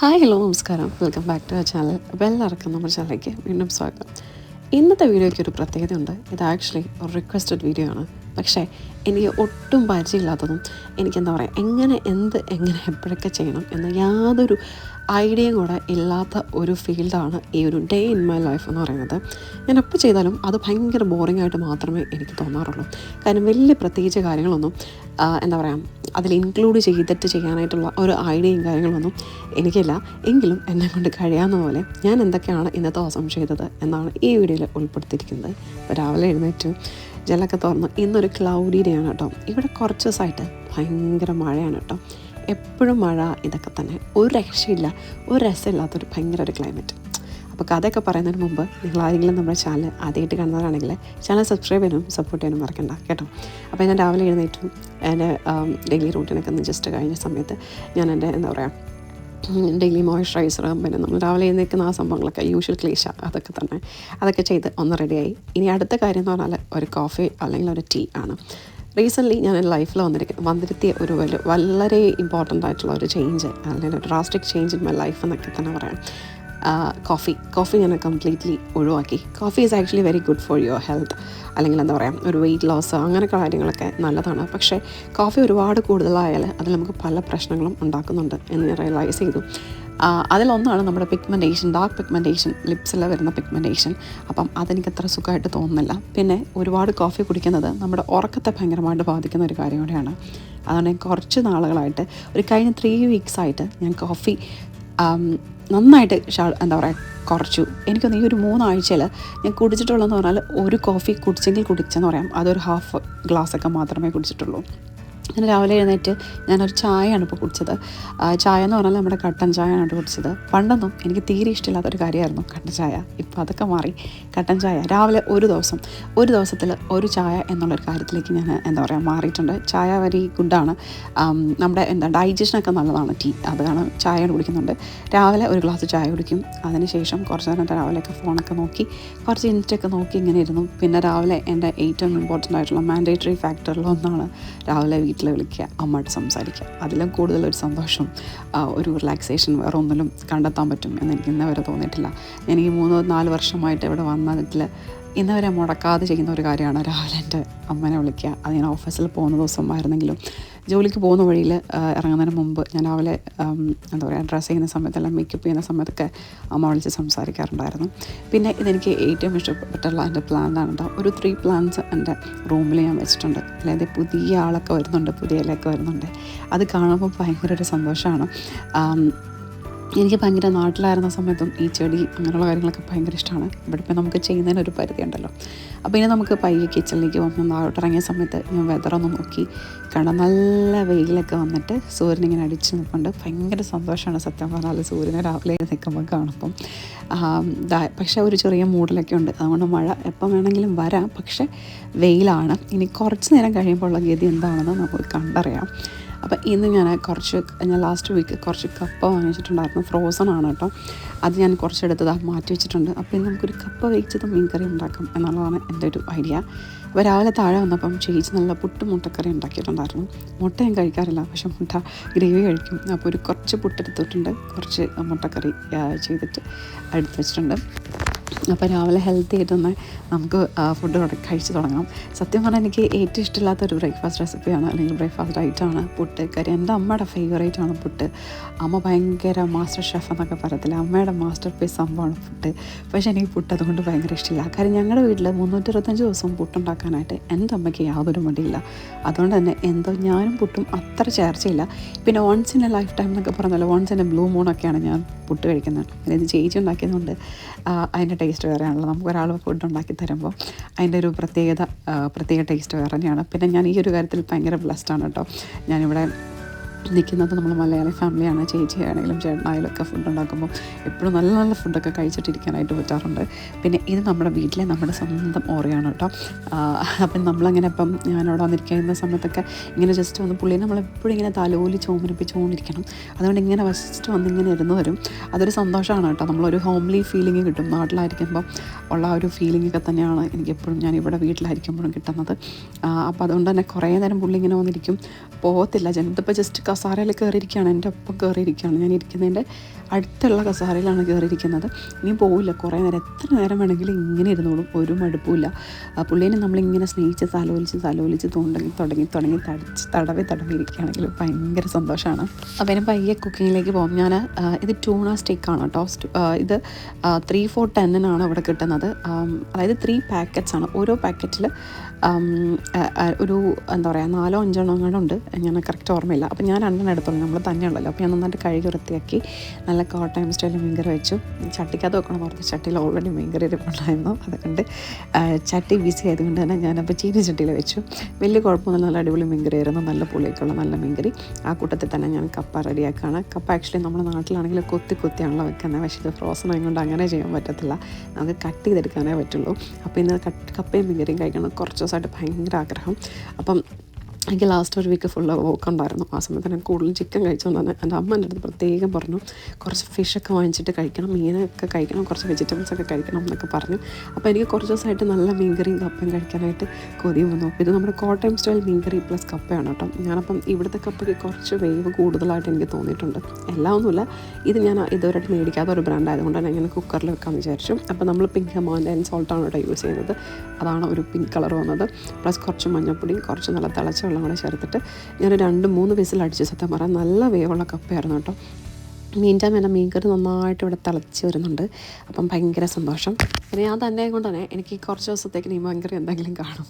Hi hello നമസ്കാരം. Welcome back to our channel. അപ്പോൾ എല്ലാവർക്കും നമ്മുടെ ചാനലിലേക്ക് വീണ്ടും സ്വാഗതം. ഇന്നത്തെ വീഡിയോയ്ക്ക് ഒരു പ്രത്യേകതയുണ്ട്. ഇത് ആക്ച്വലി ഒരു റിക്വസ്റ്റഡ് വീഡിയോ ആണ്. പക്ഷേ എനിക്ക് ഒട്ടും പരിചയമില്ലാത്തതും എനിക്കെന്താ പറയുക എങ്ങനെ എന്ത് എങ്ങനെ എപ്പോഴൊക്കെ ചെയ്യണം എന്ന യാതൊരു ഐഡിയയും കൂടെ ഇല്ലാത്ത ഒരു ഫീൽഡാണ് ഈ ഒരു ഡേ ഇൻ മൈ ലൈഫ് എന്ന് പറയുന്നത്. ഞാൻ എപ്പോൾ ചെയ്താലും അത് ഭയങ്കര ബോറിംഗ് ആയിട്ട് മാത്രമേ എനിക്ക് തോന്നാറുള്ളൂ. കാരണം വലിയ പ്രത്യേകിച്ച് കാര്യങ്ങളൊന്നും എന്താ പറയുക അതിൽ ഇൻക്ലൂഡ് ചെയ്തിട്ട് ചെയ്യാനായിട്ടുള്ള ഒരു ഐഡിയയും കാര്യങ്ങളൊന്നും എനിക്കില്ല. എങ്കിലും എന്നെ കൊണ്ട് കഴിയാവുന്ന പോലെ ഞാൻ എന്തൊക്കെയാണ് ഇന്നത്തെ ദിവസം ചെയ്തത് എന്നാണ് ഈ വീഡിയോയിൽ ഉൾപ്പെടുത്തിയിരിക്കുന്നത്. രാവിലെ എഴുന്നേറ്റ് ജലമൊക്കെ തുറന്ന് ഇന്നൊരു ക്ലൗഡി ഡേ ആണ് കേട്ടോ. ഇവിടെ കുറച്ച് ദിവസമായിട്ട് ഭയങ്കര മഴയാണ് കേട്ടോ. എപ്പോഴും മഴ ഇതൊക്കെ തന്നെ. ഒരു രക്ഷയില്ല ഒരു രസമില്ലാത്തൊരു ഭയങ്കര ഒരു ക്ലൈമറ്റ് അപ്പോൾ കഥയൊക്കെ പറയുന്നതിന് മുമ്പ് നിങ്ങൾ ആരെങ്കിലും നമ്മുടെ ചാനൽ ആദ്യമായിട്ട് കാണുന്നവരാണെങ്കിൽ ചാനൽ സബ്സ്ക്രൈബ് ചെയ്യാനും സപ്പോർട്ട് ചെയ്യാനും മറക്കണ്ട കേട്ടോ? അപ്പോൾ ഞാൻ രാവിലെ എഴുന്നേറ്റും. എന്റെ ഡെയിലി റൂട്ടീനൊക്കെ ഒന്ന് ജസ്റ്റ് കഴിഞ്ഞ സമയത്ത് ഞാൻ എന്റെ എന്താ പറയുക ഡെയിലി മോയ്സ്ചറൈസർ പിന്നെ നമ്മൾ രാവിലെ എഴുന്നേൽക്കുന്ന ആ സംഭവങ്ങളൊക്കെ യൂഷ്വൽ ക്ലേശ അതൊക്കെ തന്നെ. അതൊക്കെ ചെയ്ത് ഒന്ന് റെഡിയായി ഇനി അടുത്ത കാര്യം എന്ന് പറഞ്ഞാൽ ഒരു കോഫി അല്ലെങ്കിൽ ഒരു ടീ ആണ്. റീസെന്റ്ലി ഞാൻ എന്റെ ലൈഫിൽ വന്നിരിക്കുന്ന വന്നിരുത്തിയ ഒരു വളരെ ഇമ്പോർട്ടന്റ് ആയിട്ടുള്ള ഒരു ചേഞ്ച് അല്ലെങ്കിൽ ഒരു drastic change in my life എന്നൊക്കെ തന്നെ പറയാം. കോഫി കോഫി ഞാൻ കംപ്ലീറ്റ്ലി ഒഴിവാക്കി. Coffee is actually very good for your health അല്ലെങ്കിൽ എന്താ പറയുക ഒരു വെയിറ്റ് ലോസ് അങ്ങനെയൊക്കെ കാര്യങ്ങളൊക്കെ നല്ലതാണ്. പക്ഷേ കോഫി ഒരുപാട് കൂടുതലായാൽ അതിൽ നമുക്ക് പല പ്രശ്നങ്ങളും ഉണ്ടാക്കുന്നുണ്ട് എന്ന് ഞാൻ റിയലൈസ് ചെയ്തു. അതിലൊന്നാണ് നമ്മുടെ പിഗ്മെന്റേഷൻ ഡാർക്ക് പിഗ്മെന്റേഷൻ ലിപ്സിൽ വരുന്ന പിഗ്മെന്റേഷൻ അപ്പം അതെനിക്ക് അത്ര സുഖമായിട്ട് തോന്നുന്നില്ല. പിന്നെ ഒരുപാട് കോഫി കുടിക്കുന്നത് നമ്മുടെ ഉറക്കത്തെ ഭയങ്കരമായിട്ട് ബാധിക്കുന്ന ഒരു കാര്യം കൂടെയാണ്. അതുകൊണ്ട് കുറച്ച് നാളുകളായിട്ട് ഒരു കഴിഞ്ഞ ത്രീ വീക്സായിട്ട് ഞാൻ കോഫി നന്നായിട്ട് ഷാ എന്താ പറയുക കുറച്ചു. എനിക്കൊന്ന് ഈ ഒരു മൂന്നാഴ്ചയിൽ ഞാൻ കുടിച്ചിട്ടുള്ളതെന്ന് പറഞ്ഞാൽ ഒരു കോഫി കുടിച്ചെങ്കിൽ കുടിച്ചെന്ന് പറയാം. അതൊരു ഹാഫ് ഗ്ലാസ് ഒക്കെ മാത്രമേ കുടിച്ചിട്ടുള്ളൂ. ഞാൻ രാവിലെ എഴുന്നേറ്റ് ഞാനൊരു ചായയാണ് ഇപ്പോൾ കുടിച്ചത്. ചായ എന്ന് പറഞ്ഞാൽ നമ്മുടെ കട്ടൻ ചായയാണ് കേട്ടോ കുടിച്ചത്. പണ്ടൊന്നും എനിക്ക് തീരെ ഇഷ്ടമില്ലാത്തൊരു കാര്യമായിരുന്നു കട്ടൻ ചായ. ഇപ്പോൾ അതൊക്കെ മാറി. കട്ടൻ ചായ. രാവിലെ ഒരു ദിവസം ഒരു ദിവസത്തിൽ ഒരു ചായ എന്നുള്ളൊരു കാര്യത്തിലേക്ക് ഞാൻ എന്താ പറയുക മാറിയിട്ടുണ്ട്. ചായ വെരി ഗുഡാണ്. നമ്മുടെ എന്താ ഡൈജഷനൊക്കെ നല്ലതാണ് ടീ അത് കാരണം ചായ കുടിക്കുന്നുണ്ട്. രാവിലെ ഒരു ഗ്ലാസ് ചായ കുടിക്കും. അതിനുശേഷം കുറച്ച് നേരം രാവിലെയൊക്കെ ഫോണൊക്കെ നോക്കി കുറച്ച് ഇൻസ്റ്റൊക്കെ നോക്കി ഇങ്ങനെ ഇരുന്നു. പിന്നെ രാവിലെ എന്റെ ഏറ്റവും ഇമ്പോർട്ടന്റ് ആയിട്ടുള്ള മാൻഡേറ്ററി ഫാക്ടറിലൊന്നാണ് രാവിലെ വീട്ടിൽ വിളിക്കുക അമ്മയോട് സംസാരിക്കുക. അതിലും കൂടുതൽ ഒരു സന്തോഷം ഒരു റിലാക്സേഷൻ വേറെ ഒന്നിലും കണ്ടെത്താൻ പറ്റും എന്ന് എനിക്ക് ഇന്നേ വരെ തോന്നിയിട്ടില്ല. ഈ മൂന്ന് നാല് വർഷമായിട്ട് ഇവിടെ വന്നതിൽ ഇന്ന് വരെ മുടക്കാതെ ചെയ്യുന്ന ഒരു കാര്യമാണ് രാവിലെ എന്റെ അമ്മനെ വിളിക്കുക. അത് ഞാൻ ഓഫീസിൽ പോകുന്ന ദിവസമായിരുന്നെങ്കിലും ജോലിക്ക് പോകുന്ന വഴിയിൽ ഇറങ്ങുന്നതിന് മുമ്പ് ഞാൻ രാവിലെ എന്താ പറയുക ഡ്രസ്സ് ചെയ്യുന്ന സമയത്തെല്ലാം മേക്കപ്പ് ചെയ്യുന്ന സമയത്തൊക്കെ അമ്മ വിളിച്ച് സംസാരിക്കാറുണ്ടായിരുന്നു. പിന്നെ ഇതെനിക്ക് ഏറ്റവും ഇഷ്ടപ്പെട്ടുള്ള എന്റെ പ്ലാന്റാണ് കേട്ടോ ഒരു ത്രീ പ്ലാൻസ് എന്റെ റൂമിൽ ഞാൻ വെച്ചിട്ടുണ്ട്. അല്ലാതെ പുതിയ ആളൊക്കെ വരുന്നുണ്ട് പുതിയ ഇലയൊക്കെ വരുന്നുണ്ട്. അത് കാണുമ്പോൾ ഭയങ്കര ഒരു സന്തോഷമാണ്. എനിക്ക് ഭയങ്കര നാട്ടിലായിരുന്ന സമയത്തും ഈ ചെടി അങ്ങനെയുള്ള കാര്യങ്ങളൊക്കെ ഭയങ്കര ഇഷ്ടമാണ്. ഇവിടെ ഇപ്പം നമുക്ക് ചെയ്യുന്നതിന് ഒരു പരിധി ഉണ്ടല്ലോ അപ്പോൾ ഇനി നമുക്ക് പയ്യെ കിച്ചണിലേക്ക് വന്ന് നാട്ടിറങ്ങിയ സമയത്ത് ഞാൻ വെതറൊന്ന് നോക്കി. കണ്ട നല്ല വെയിലൊക്കെ വന്നിട്ട് സൂര്യൻ ഇങ്ങനെ അടിച്ച് നിൽക്കൊണ്ട് ഭയങ്കര സന്തോഷമാണ് സത്യം പറഞ്ഞാൽ സൂര്യനെ രാവിലെ നിൽക്കുമ്പോൾ കാണുമ്പം. പക്ഷേ ഒരു ചെറിയ മൂടലൊക്കെ ഉണ്ട്. അതുകൊണ്ട് മഴ എപ്പം വേണമെങ്കിലും വരാം. പക്ഷേ വെയിലാണ്. ഇനി കുറച്ച് നേരം കഴിയുമ്പോൾ ഉള്ള ഗതി എന്താണെന്ന് നമുക്ക് കണ്ടറിയാം. അപ്പം ഇന്ന് ഞാൻ കുറച്ച് ഞാൻ ലാസ്റ്റ് വീക്ക് കുറച്ച് കപ്പ വാങ്ങിച്ചിട്ടുണ്ടായിരുന്നു. ഫ്രോസൺ ആണ് കേട്ടോ. അത് ഞാൻ കുറച്ചെടുത്ത് ദാ മാറ്റി വെച്ചിട്ടുണ്ട്. അപ്പോൾ ഇന്ന് നമുക്കൊരു കപ്പ മീൻ മീൻകറി ഉണ്ടാക്കും എന്നുള്ളതാണ് എന്റെ ഒരു ഐഡിയ. അപ്പോൾ രാവിലെ താഴെ വന്നപ്പം ചേച്ചി നല്ല പുട്ട് മുട്ടക്കറി ഉണ്ടാക്കിയിട്ടുണ്ടായിരുന്നു. മുട്ട ഞാൻ കഴിക്കാറില്ല പക്ഷെ മുട്ട ഗ്രേവി കഴിക്കും. അപ്പോൾ ഒരു കുറച്ച് പുട്ടെടുത്തിട്ടുണ്ട്. കുറച്ച് മുട്ടക്കറി ചെയ്തിട്ട് എടുത്ത് വെച്ചിട്ടുണ്ട്. അപ്പോൾ രാവിലെ ഹെൽത്തി ആയിട്ടൊന്ന് നമുക്ക് ഫുഡ് കഴിച്ച് തുടങ്ങാം. സത്യം പറഞ്ഞാൽ എനിക്ക് ഏറ്റവും ഇഷ്ടമില്ലാത്ത ഒരു ബ്രേക്ക്ഫാസ്റ്റ് റെസിപ്പിയാണ് അല്ലെങ്കിൽ ബ്രേക്ക്ഫാസ്റ്റ് ഐറ്റമാണ് പുട്ട്. കറി എന്റെ അമ്മയുടെ ഫേവറേറ്റ് ആണ് പുട്ട്. അമ്മ ഭയങ്കര മാസ്റ്റർ ഷെഫ് എന്നൊക്കെ പറയത്തില്ല? അമ്മയുടെ മാസ്റ്റർ പീസ് സംഭവമാണ് പുട്ട്. പക്ഷേ എനിക്ക് പുട്ട് അതുകൊണ്ട് ഭയങ്കര ഇഷ്ടമില്ല. കാര്യം ഞങ്ങളുടെ വീട്ടിൽ മുന്നൂറ്റിരുപത്തഞ്ച് ദിവസം പുട്ടുണ്ടാക്കാനായിട്ട് എന്റെ അമ്മയ്ക്ക് യാതൊരു മടിയില്ല. അതുകൊണ്ട് തന്നെ എന്തോ ഞാനും പുട്ടും അത്ര ചേർച്ചയില്ല. പിന്നെ once in a lifetime എന്നൊക്കെ പറഞ്ഞല്ലോ വൺസ് ഇൻ എ ബ്ലൂ മൂണൊക്കെയാണ് ഞാൻ പുട്ട് കഴിക്കുന്നത്. പിന്നെ ഇത് ചേച്ചി ഉണ്ടാക്കിയതുകൊണ്ട് അതിന്റെ ടേസ്റ്റ് വേറെയാണല്ലോ. നമുക്ക് ഒരാൾ ഫുഡ് ഉണ്ടാക്കി തരുമ്പോൾ അതിന്റെ ഒരു പ്രത്യേകത പ്രത്യേക ടേസ്റ്റ് വേറെ തന്നെയാണ് പിന്നെ ഞാൻ ഈ ഒരു കാര്യത്തിൽ ഭയങ്കര ബ്ലസ്ഡാണ് കേട്ടോ. ഞാനിവിടെ നിൽക്കുന്നത് നമ്മൾ മലയാളി ഫാമിലിയാണ് ചേച്ചിയാണെങ്കിലും ചേട്ടനായാലും ഒക്കെ ഫുഡ് ഉണ്ടാക്കുമ്പോൾ എപ്പോഴും നല്ല നല്ല ഫുഡൊക്കെ കഴിച്ചിട്ടിരിക്കാനായിട്ട് പറ്റാറുണ്ട്. പിന്നെ ഇത് നമ്മുടെ വീട്ടിലെ നമ്മുടെ സ്വന്തം ഓറിയാണ് കേട്ടോ. അപ്പം നമ്മളങ്ങനെ ഇപ്പം ഞാനവിടെ വന്നിരിക്കുന്ന സമയത്തൊക്കെ ഇങ്ങനെ ജസ്റ്റ് വന്ന് പുള്ളിയെ നമ്മളെപ്പോഴും ഇങ്ങനെ തലോലി ചോമനിപ്പിച്ചുകൊണ്ടിരിക്കണം അതുകൊണ്ട് ഇങ്ങനെ വശിച്ചിട്ട് വന്ന് ഇങ്ങനെ ഇരുന്ന് വരും. അതൊരു സന്തോഷമാണ് കേട്ടോ. നമ്മളൊരു ഹോംലി ഫീലിംഗ് കിട്ടും. നാട്ടിലായിരിക്കുമ്പോൾ ഉള്ള ആ ഒരു ഫീലിംഗ് ഒക്കെ തന്നെയാണ് എനിക്കെപ്പോഴും ഞാൻ ഇവിടെ വീട്ടിലായിരിക്കുമ്പോഴും കിട്ടുന്നത്. അപ്പോൾ അതുകൊണ്ട് തന്നെ കുറേ നേരം പുള്ളി ഇങ്ങനെ വന്നിരിക്കും. പോകത്തില്ല ജനത്തിപ്പോൾ ജസ്റ്റ് കസാരയിൽ കയറിയിരിക്കുകയാണ്. എന്റെ ഒപ്പം കയറിയിരിക്കുകയാണ്. ഞാൻ ഇരിക്കുന്നതിന്റെ അടുത്തുള്ള കസാരയിലാണ് കയറിയിരിക്കുന്നത്. ഇനി പോവില്ല. കുറേ നേരം എത്ര നേരം വേണമെങ്കിലും ഇങ്ങനെ ഇരുന്നോളും. ഒരു മടുപ്പില്ല പുള്ളീനെ നമ്മളിങ്ങനെ സ്നേഹിച്ച് തലോലിച്ച് തലോലിച്ച് തുടങ്ങി തുടങ്ങി തുടങ്ങി തടിച്ച് തടവി തടവി ഇരിക്കുകയാണെങ്കിൽ ഭയങ്കര സന്തോഷമാണ്. അപ്പോൾ ഇനി പയ്യെ കുക്കിങ്ങിലേക്ക് പോകും. ഞാൻ ഇത് ടൂണ സ്റ്റേക്കാണ് കേട്ടോ. ഇത് ത്രീ ഫോർ ടെന്നിനാണ് ഇവിടെ കിട്ടുന്നത്. അതായത് ത്രീ പാക്കറ്റ്സ് ആണ്. ഓരോ പാക്കറ്റിൽ ഒരു എന്താ പറയുക നാലോ അഞ്ചോ എണ്ണം ഉണ്ട്. ഞാൻ കറക്റ്റ് ഓർമ്മയില്ല. അപ്പോൾ ഞാൻ രണ്ടെണ്ണം എടുത്തോളൂ നമ്മൾ തന്നെയുള്ളല്ലോ അപ്പോൾ ഞാൻ നന്നായിട്ട് കഴുകി വൃത്തിയാക്കി നല്ല കോട്ടയം സ്റ്റൈലിൽ മീൻകറി വെച്ചു. ചട്ടിക്കകത്ത് വെക്കണം ഓർത്ത് ചട്ടിയിൽ ഓൾറെഡി മീൻകറി ഇരിപ്പുണ്ടായിരുന്നു. അതുകൊണ്ട് ചട്ടി ബിസി ആയതുകൊണ്ട് തന്നെ ഞാനപ്പോൾ ചീനി ചട്ടിയിൽ വെച്ചു. വലിയ കുഴപ്പമൊന്നും നല്ല അടിപൊളി മീൻകറി ആയിരുന്നു. നല്ല പുളിയൊക്കെയുള്ള നല്ല മീൻകറി. ആ കൂട്ടത്തിൽ തന്നെ ഞാൻ കപ്പ റെഡിയാക്കുകയാണ് കപ്പ ആക്ച്വലി നമ്മുടെ നാട്ടിലാണെങ്കിൽ കൊത്തി കൊത്തിയാണല്ലോ വെക്കുന്നത്. പക്ഷേ ഇത് ഫ്രോസൺ ആയതുകൊണ്ട് അങ്ങനെ ചെയ്യാൻ പറ്റത്തില്ല. നമുക്ക് കട്ട് ചെയ്തെടുക്കാനേ പറ്റുള്ളൂ. അപ്പോൾ ഇന്ന് കപ്പയും മീൻകറിയും കഴിക്കണം. കുറച്ച് ദിവസമായിട്ട് ഭയങ്കര ആഗ്രഹം. അപ്പം എനിക്ക് ലാസ്റ്റ് ഒരു വീക്ക് ഫുള്ള് ഉണ്ടായിരുന്നു. ആ സമയത്ത് ഞാൻ കൂടുതലും ചിക്കൻ കഴിച്ചുകൊണ്ടാണ് എന്റെ അമ്മ എന്റെ അടുത്ത് പ്രത്യേകം പറഞ്ഞു കുറച്ച് ഫിഷൊക്കെ വാങ്ങിച്ചിട്ട് കഴിക്കണം മീനൊക്കെ കഴിക്കണം കുറച്ച് വെജിറ്റബിൾസ് ഒക്കെ കഴിക്കണം എന്നൊക്കെ പറഞ്ഞു. അപ്പോൾ എനിക്ക് കുറച്ച് ദിവസമായിട്ട് നല്ല മീൻകറിയും കപ്പയും കഴിക്കാനായിട്ട് കൊതിയും വന്നു. ഇത് നമ്മുടെ കോട്ടയം സ്റ്റൈൽ മീൻകറി പ്ലസ് കപ്പയാണ് കേട്ടോ. ഞാനപ്പം ഇവിടുത്തെ കപ്പയ്ക്ക് കുറച്ച് വേവ് കൂടുതലായിട്ട് എനിക്ക് തോന്നിയിട്ടുണ്ട്. എല്ലാം ഒന്നുമില്ല ഇത് ഞാൻ ഇതുവരെയായിട്ട് മേടിക്കാത്ത ഒരു ബ്രാൻഡ് ആയതുകൊണ്ട് തന്നെ ഞാൻ കുക്കറിൽ വെക്കാമെന്ന് വിചാരിച്ചു. അപ്പോൾ നമ്മൾ പിങ്ക് ഹെമോന്റെ ആൻഡ് സോൾട്ടാണ് കേട്ടോ യൂസ് ചെയ്യുന്നത്. അതാണ് ഒരു പിങ്ക് കളർ വന്നത്. പ്ലസ് കുറച്ച് മഞ്ഞൾപ്പൊടിയും കുറച്ച് നല്ല തിളച്ച വെള്ളം കൂടെ ചേർത്തിട്ട് ഞാൻ രണ്ട് മൂന്ന് വിസിൽ അടിച്ച് സത്യം പറയാം നല്ല വേവുള്ള കപ്പയായിരുന്നു കേട്ടോ. മീന്റെ മേലെ മീൻകറി നന്നായിട്ട് ഇവിടെ തിളച്ച് വരുന്നുണ്ട്. അപ്പം ഭയങ്കര സന്തോഷം. പിന്നെ ഞാൻ തന്നെ കൊണ്ട് തന്നെ എനിക്ക് കുറച്ച് ദിവസത്തേക്ക് ഭയങ്കര എന്തെങ്കിലും കാണും.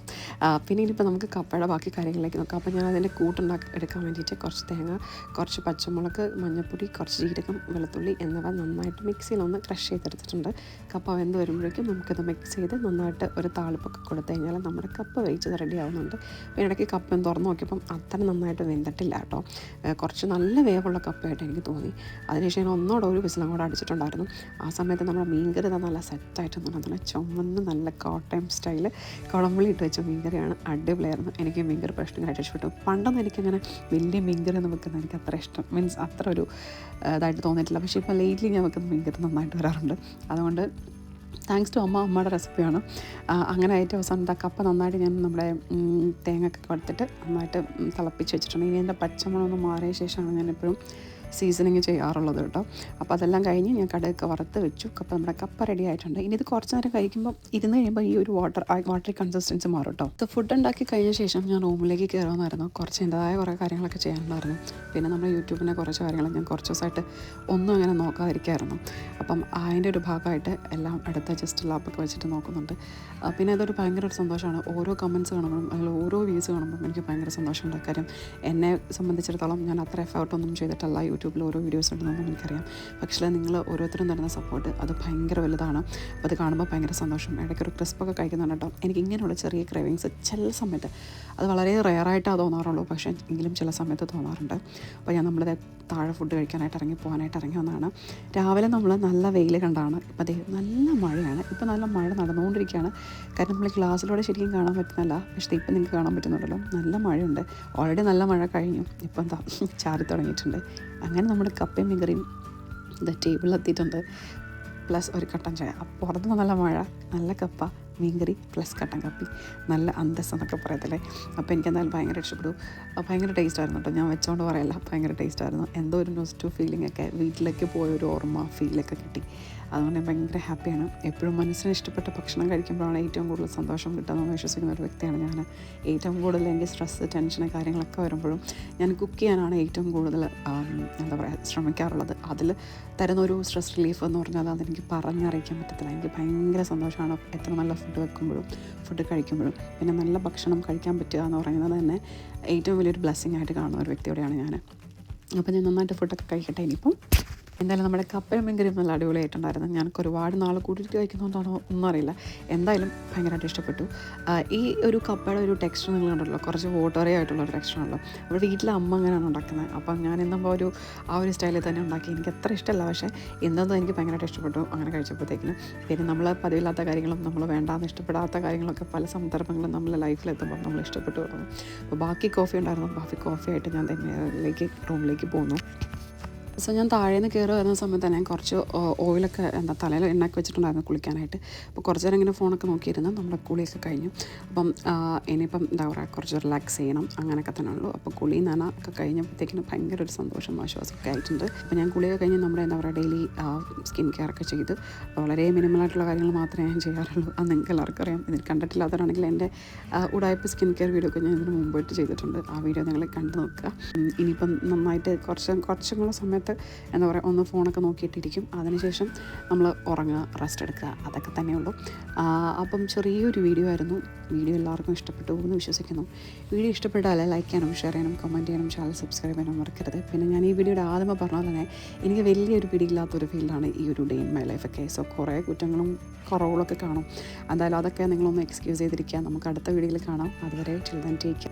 പിന്നെ ഇനിയിപ്പോൾ നമുക്ക് കപ്പയുടെ ബാക്കി കാര്യങ്ങളിലേക്ക് നോക്കാം. അപ്പോൾ ഞാൻ അതിന്റെ കൂട്ടുണ്ടാക്കി എടുക്കാൻ വേണ്ടിയിട്ട് കുറച്ച് തേങ്ങ കുറച്ച് പച്ചമുളക് മഞ്ഞൾപ്പൊടി കുറച്ച് ജീരകം വെളുത്തുള്ളി എന്നിവ നന്നായിട്ട് മിക്സിയിൽ ഒന്ന് ക്രഷ് ചെയ്തെടുത്തിട്ടുണ്ട്. കപ്പ വെന്ത് വരുമ്പോഴേക്കും നമുക്കത് മിക്സ് ചെയ്ത് നന്നായിട്ട് ഒരു താളിപ്പൊക്കെ കൊടുത്തു കഴിഞ്ഞാൽ നമ്മുടെ കപ്പ വേവിച്ചത് റെഡി ആവുന്നുണ്ട്. അപ്പോൾ ഇടയ്ക്ക് കപ്പ ഒന്ന് തുറന്ന് നോക്കിയപ്പം അത്ര നന്നായിട്ട് വെന്തിട്ടില്ല കേട്ടോ. കുറച്ച് നല്ല വേവുള്ള കപ്പയായിട്ട് എനിക്ക് തോന്നി. അതിനുശേഷം ഞാൻ ഒന്നോടെ ഒരു വിസിലും കൂടെ അടിച്ചിട്ടുണ്ടായിരുന്നു. ആ സമയത്ത് നമ്മുടെ മീൻകറി നല്ല സെറ്റായിട്ട് നല്ല ചുമന്ന് നല്ല കോട്ടയം സ്റ്റൈൽ കുളമ്പുളി ഇട്ട് വെച്ച മീൻകറിയാണ് അടിപൊളിയായിരുന്നു. എനിക്ക് മീൻകറി പ്രശ്നമായിട്ട് ഇഷ്ടപ്പെട്ടു. പണ്ടൊന്നും എനിക്കങ്ങനെ വലിയ മീൻകറി ഒന്നും വെക്കുന്നത് എനിക്ക് അത്ര ഇഷ്ടം. മീൻസ് അത്ര ഒരു ഇതായിട്ട് തോന്നിയിട്ടില്ല. പക്ഷേ ഇപ്പോൾ ലേറ്റ്ലി ഞാൻ വെക്കുന്ന മീൻകറി നന്നായിട്ട് വരാറുണ്ട്. അതുകൊണ്ട് താങ്ക്സ് ടു അമ്മ അമ്മയുടെ റെസിപ്പിയാണ് അങ്ങനെ ആയിട്ട് അവസാനം എന്താ കപ്പ നന്നായിട്ട് ഞാൻ നമ്മുടെ തേങ്ങ തേങ്ങയൊക്കെ കൊടുത്തിട്ട് നന്നായിട്ട് തിളപ്പിച്ച് വെച്ചിട്ടുണ്ട്. ഇനി എന്റെ പച്ചമുളക് ഒന്ന് മാറിയ ശേഷമാണ് ഞാൻ എപ്പോഴും സീസണിങ് ചെയ്യാറുള്ളത് കേട്ടോ. അപ്പോൾ അതെല്ലാം കഴിഞ്ഞ് ഞാൻ കടയൊക്കെ വറുത്ത് വെച്ചു. അപ്പോൾ നമ്മുടെ കപ്പ റെഡി ആയിട്ടുണ്ട്. ഇനി ഇത് കുറച്ച് നേരം കഴിക്കുമ്പോൾ ഇരുന്ന് കഴിയുമ്പോൾ ഈ ഒരു വാട്ടർ വാട്ടറി കൺസിസ്റ്റൻസി മാറും കേട്ടോ. ഇത് ഫുഡ് ഉണ്ടാക്കി കഴിഞ്ഞ ശേഷം ഞാൻ റൂമിലേക്ക് കയറുമെന്നായിരുന്നു. കുറച്ച് എന്റെതായ കുറേ കാര്യങ്ങളൊക്കെ ചെയ്യാനുണ്ടായിരുന്നു. പിന്നെ നമ്മുടെ യൂട്യൂബിനെ കുറച്ച് കാര്യങ്ങൾ ഞാൻ കുറച്ച് ദിവസമായിട്ട് ഒന്നും അങ്ങനെ നോക്കാതിരിക്കായിരുന്നു. അപ്പം അതിന്റെ ഒരു ഭാഗമായിട്ട് എല്ലാം അടുത്ത ജസ്റ്റ് ലാപ്പൊക്കെ വെച്ചിട്ട് നോക്കുന്നുണ്ട്. പിന്നെ അതൊരു ഭയങ്കര ഒരു സന്തോഷമാണ്. ഓരോ കമൻസ് കാണുമ്പോഴും അല്ലെങ്കിൽ ഓരോ വ്യൂസ് കാണുമ്പോഴും എനിക്ക് ഭയങ്കര സന്തോഷമുണ്ട് കാര്യം. എന്നെ സംബന്ധിച്ചിടത്തോളം ഞാൻ അത്ര എഫേർട്ടൊന്നും ചെയ്തിട്ടല്ല യൂട്യൂബിൽ ഓരോ വീഡിയോസ് ഉണ്ടെന്നൊന്നും എനിക്കറിയാം. പക്ഷേ നിങ്ങൾ ഓരോരുത്തരും തരുന്ന സപ്പോർട്ട് അത് ഭയങ്കര വലുതാണ്. അപ്പോൾ അത് കാണുമ്പോൾ ഭയങ്കര സന്തോഷം. ഇടയ്ക്കൊരു ക്രിസ്പൊക്കെ കഴിക്കുന്നുണ്ട് കേട്ടോ. എനിക്ക് ഇങ്ങനെയുള്ള ചെറിയ ക്രേവിങ്സ് ചില സമയത്ത് അത് വളരെ റെയറായിട്ടാണ് തോന്നാറുള്ളൂ. പക്ഷേ എങ്കിലും ചില സമയത്ത് തോന്നാറുണ്ട്. അപ്പോൾ ഞാൻ നമ്മളിത് താഴെ ഫുഡ് കഴിക്കാനായിട്ട് ഇറങ്ങി പോകാനായിട്ട് ഇറങ്ങി വന്നതാണ്. രാവിലെ നമ്മൾ നല്ല വെയിൽ കണ്ടാണ്. ഇപ്പം അതേ നല്ല മഴയാണ്. ഇപ്പം നല്ല മഴ നടന്നുകൊണ്ടിരിക്കുകയാണ്. കാരണം നമ്മൾ ഗ്ലാസ്സിലൂടെ ശരിക്കും കാണാൻ പറ്റുന്നില്ല പക്ഷേ ഇപ്പം നിങ്ങൾക്ക് കാണാൻ പറ്റുന്നുണ്ടല്ലോ. നല്ല മഴയുണ്ട്. ഓൾറെഡി നല്ല മഴ കഴിഞ്ഞു. ഇപ്പം എന്താ ചാരി തുടങ്ങിയിട്ടുണ്ട്. അങ്ങനെ നമ്മുടെ കപ്പയും മീൻകറിയും ഇത് ടേബിളിലെത്തിയിട്ടുണ്ട് പ്ലസ് ഒരു കട്ടൻ ചായ. പുറത്ത് നല്ല മഴ നല്ല കപ്പ മീൻകറി പ്ലസ് കട്ടൻ കപ്പി. നല്ല അന്തസ് എന്നൊക്കെ പറയത്തില്ലേ? അപ്പോൾ എനിക്ക് എന്തായാലും ഭയങ്കര ഇഷ്ടപ്പെട്ടു. ഭയങ്കര ടേസ്റ്റ് ആയിരുന്നു കേട്ടോ. ഞാൻ വെച്ചോണ്ട് പറയല്ല ഭയങ്കര ടേസ്റ്റ് ആയിരുന്നു. എന്തോ ഒരു നെഗറ്റീവ് ഫീലിംഗ് ഒക്കെ വീട്ടിലേക്ക് പോയ ഒരു ഓർമ്മ ഫീലൊക്കെ കിട്ടി. അതുകൊണ്ട് ഞാൻ ഭയങ്കര ഹാപ്പിയാണ്. എപ്പോഴും മനസ്സിന് ഇഷ്ടപ്പെട്ട ഭക്ഷണം കഴിക്കുമ്പോഴാണ് ഏറ്റവും കൂടുതൽ സന്തോഷം കിട്ടുന്നതെന്ന് വിശ്വസിക്കുന്ന ഒരു വ്യക്തിയാണ് ഞാൻ ഏറ്റവും കൂടുതൽ എനിക്ക് സ്ട്രെസ്സ് ടെൻഷൻ കാര്യങ്ങളൊക്കെ വരുമ്പോഴും ഞാൻ കുക്ക് ചെയ്യാനാണ് ഏറ്റവും കൂടുതൽ എന്താ പറയുക ശ്രമിക്കാറുള്ളത്. അതിൽ തരുന്ന ഒരു സ്ട്രെസ് റിലീഫ് എന്ന് പറഞ്ഞാൽ അതെനിക്ക് പറഞ്ഞറിയിക്കാൻ പറ്റത്തില്ല. എനിക്ക് ഭയങ്കര സന്തോഷമാണ് എത്ര നല്ല ഫുഡ് വെക്കുമ്പോഴും ഫുഡ് കഴിക്കുമ്പോഴും. പിന്നെ നല്ല ഭക്ഷണം കഴിക്കാൻ പറ്റുക എന്ന് പറയുന്നത് തന്നെ ഏറ്റവും വലിയൊരു ബ്ലെസ്സിങ് ആയിട്ട് കാണുന്ന ഒരു വ്യക്തിയോടെയാണ് ഞാൻ അപ്പോൾ ഞാൻ നന്നായിട്ട് ഫുഡൊക്കെ കഴിക്കട്ടെ ഇനിയിപ്പം. എന്തായാലും നമ്മുടെ കപ്പയും മീൻകറിയും നല്ല അടിപൊളിയായിട്ടുണ്ടായിരുന്നു. ഞങ്ങൾക്ക് ഒരുപാട് നാൾ കൂട്ടിയിട്ട് കഴിക്കുന്നതുകൊണ്ടാണോ ഒന്നും അറിയില്ല. എന്തായാലും ഭയങ്കരമായിട്ട് ഇഷ്ടപ്പെട്ടു. ഈ ഒരു കപ്പയുടെ ഒരു ടെക്സ്റ്റർ നിങ്ങൾ കണ്ടല്ലോ കുറച്ച് വോട്ടറി ആയിട്ടുള്ള ഒരു ടെക്സ്ചർ ആണല്ലോ. അപ്പോൾ വീട്ടിലെ അമ്മ അങ്ങനെയാണ് ഉണ്ടാക്കുന്നത്. അപ്പം ഞാൻ എന്തുമ്പോൾ ഒരു ആ ഒരു സ്റ്റൈലിൽ തന്നെ ഉണ്ടാക്കി. എനിക്ക് അത്ര ഇഷ്ടമല്ല പക്ഷേ ഇന്നൊന്നും എനിക്ക് ഭയങ്കരമായിട്ട് ഇഷ്ടപ്പെട്ടു അങ്ങനെ കഴിച്ചപ്പോഴത്തേക്കിനും. പിന്നെ നമ്മൾ പതിവില്ലാത്ത കാര്യങ്ങളും നമ്മൾ വേണ്ടാന്ന് ഇഷ്ടപ്പെടാത്ത കാര്യങ്ങളൊക്കെ പല സന്ദർഭങ്ങളും നമ്മളെ ലൈഫിലെത്തുമ്പോൾ നമ്മൾ ഇഷ്ടപ്പെട്ടു തുടങ്ങും. അപ്പോൾ ബാക്കി കോഫി ഉണ്ടായിരുന്നു. ബാക്കി കോഫി ആയിട്ട് ഞാൻ തന്നെ റൂമിലേക്ക് പോന്നു സോ ഞാൻ താഴേന്ന് കയറി വരുന്ന സമയത്ത് തന്നെ കുറച്ച് ഓയിലൊക്കെ എന്താ തലയിൽ എണ്ണയൊക്കെ വെച്ചിട്ടുണ്ടായിരുന്നു കുളിക്കാനായിട്ട്. അപ്പോൾ കുറച്ച് നേരം ഇങ്ങനെ ഫോണൊക്കെ നോക്കിയിരുന്നു. നമ്മുടെ കുളിയൊക്കെ കഴിഞ്ഞു. അപ്പം ഇനിയിപ്പം എന്താ പറയുക കുറച്ച് റിലാക്സ് ചെയ്യണം. അങ്ങനെയൊക്കെ തന്നെ ഉള്ളൂ. അപ്പോൾ കുളി നന ഒക്കെ കഴിഞ്ഞപ്പോഴത്തേക്കിനും ഭയങ്കര ഒരു സന്തോഷം ആശ്വാസമൊക്കെ ആയിട്ടുണ്ട്. അപ്പോൾ ഞാൻ കുളിയൊക്കെ കഴിഞ്ഞ് നമ്മുടെ എന്താ പറയുക ഡെയിലി സ്കിൻ കെയർ ഒക്കെ ചെയ്തു. വളരെ മിനിമലായിട്ടുള്ള കാര്യങ്ങൾ മാത്രമേ ഞാൻ ചെയ്യാറുള്ളൂ. അത് നിങ്ങൾക്ക് എല്ലാവർക്കും അറിയാം. ഇതിൽ കണ്ടിട്ടില്ലാത്തവരാണെങ്കിൽ എന്റെ ഉടായ്പ സ്കിൻ കെയർ വീഡിയോ ഒക്കെ ഞാൻ ഇതിന് മുമ്പായിട്ട് ചെയ്തിട്ടുണ്ട്. ആ വീഡിയോ നിങ്ങൾ കണ്ടു നോക്കുക. ഇനിയിപ്പം നന്നായിട്ട് കുറച്ച് കുറച്ചും കൂടെ സമയത്ത് എന്താ പറയുക ഒന്ന് ഫോണൊക്കെ നോക്കിയിട്ടിരിക്കും. അതിനുശേഷം നമ്മൾ ഉറങ്ങുക റെസ്റ്റ് എടുക്കുക അതൊക്കെ തന്നെയുള്ളൂ. അപ്പം ചെറിയൊരു വീഡിയോ ആയിരുന്നു. വീഡിയോ എല്ലാവർക്കും ഇഷ്ടപ്പെട്ടു എന്ന് വിശ്വസിക്കുന്നു. വീഡിയോ ഇഷ്ടപ്പെട്ടാൽ ലൈക്ക് ചെയ്യാനും ഷെയർ ചെയ്യാനും കമന്റ് ചെയ്യാനും ചാനൽ സബ്സ്ക്രൈബ് ചെയ്യാനും മറക്കരുത്. പിന്നെ ഞാൻ ഈ വീഡിയോയുടെ ആദ്യമേ പറഞ്ഞ പോലെ തന്നെ എനിക്ക് വലിയൊരു പിടിയില്ലാത്തൊരു ഫീൽഡാണ് ഈ ഒരു ഡേ ഇൻ മൈ ലൈഫൊക്കെ സോ കുറേ കുറ്റങ്ങളും കുറവുകളൊക്കെ കാണും. എന്തായാലും അതൊക്കെ നിങ്ങളൊന്ന് എക്സ്ക്യൂസ് ചെയ്തിരിക്കുക. നമുക്ക് അടുത്ത വീഡിയോയിൽ കാണാം. അതുവരെ ചിൽഡ്രൻ ടേക്ക്